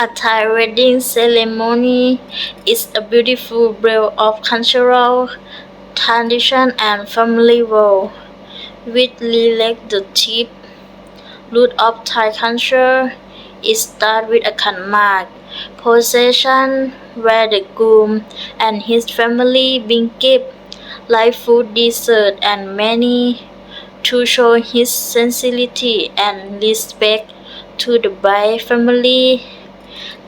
A Thai wedding ceremony is a beautiful blend of cultural tradition and family values, which reflect the deep root of Thai culture. It starts with a khanmak procession where the groom and his family bring gifts like food, dessert, and many to show his sincerity and respect to the bride family.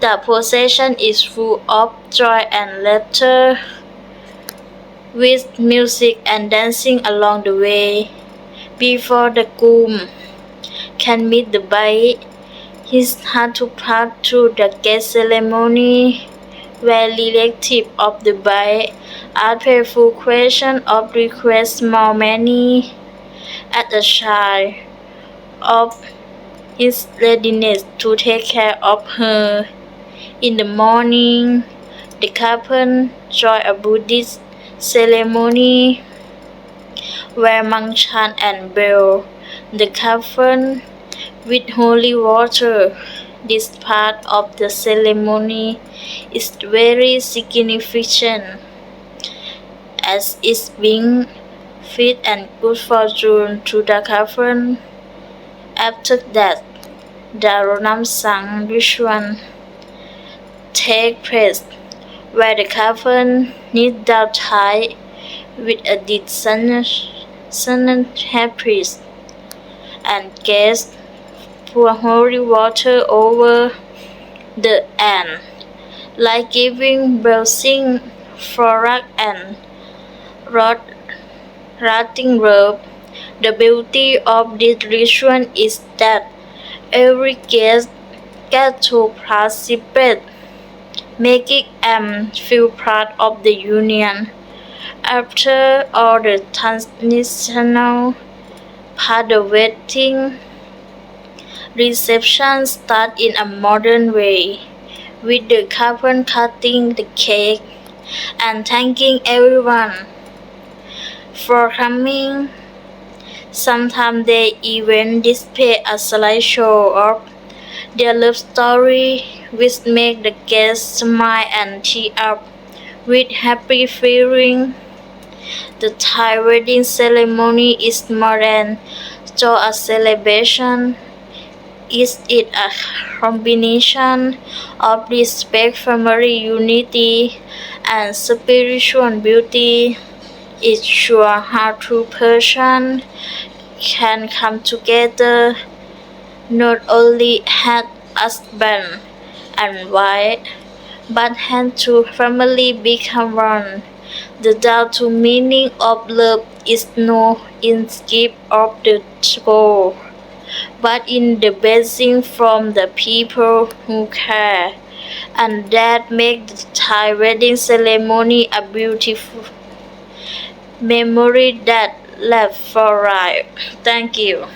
The procession is full of joy and laughter, with music and dancing along the way. Before the groom can meet the bride, he has to pass through the gate ceremony, where relatives of the bride ask playful questions or request more money at a sign of his readiness to take care of her. In the morning, the couple join a Buddhist ceremony where monks chant and blow the couple with holy water. This part of the ceremony is very significant as it brings faith and good fortune to the couple. After that, the Ronam Sang ritual take place, where the couple kneel down tight with a designated priest and guests pour holy water over the end, like giving blessing for luck and rot rotting robe. The beauty of this ritual is that every guest gets to participate, making them um, feel part of the union. After all the traditional part, of the wedding reception starts in a modern way, with the couple cutting the cake and thanking everyone for coming. Sometimes they even display a slideshow of their love story, which make the guests smile and tear up with happy feeling. The Thai wedding ceremony is more than just a celebration. Is it a combination of respect, family unity, and spiritual beauty. It shows how two persons can come together, not only as husband and wife, but had two families become one. The true meaning of love is in gift of the gold, but in the blessing from the people who care. And that makes the Thai wedding ceremony a beautiful memory that lasts for life. Thank you.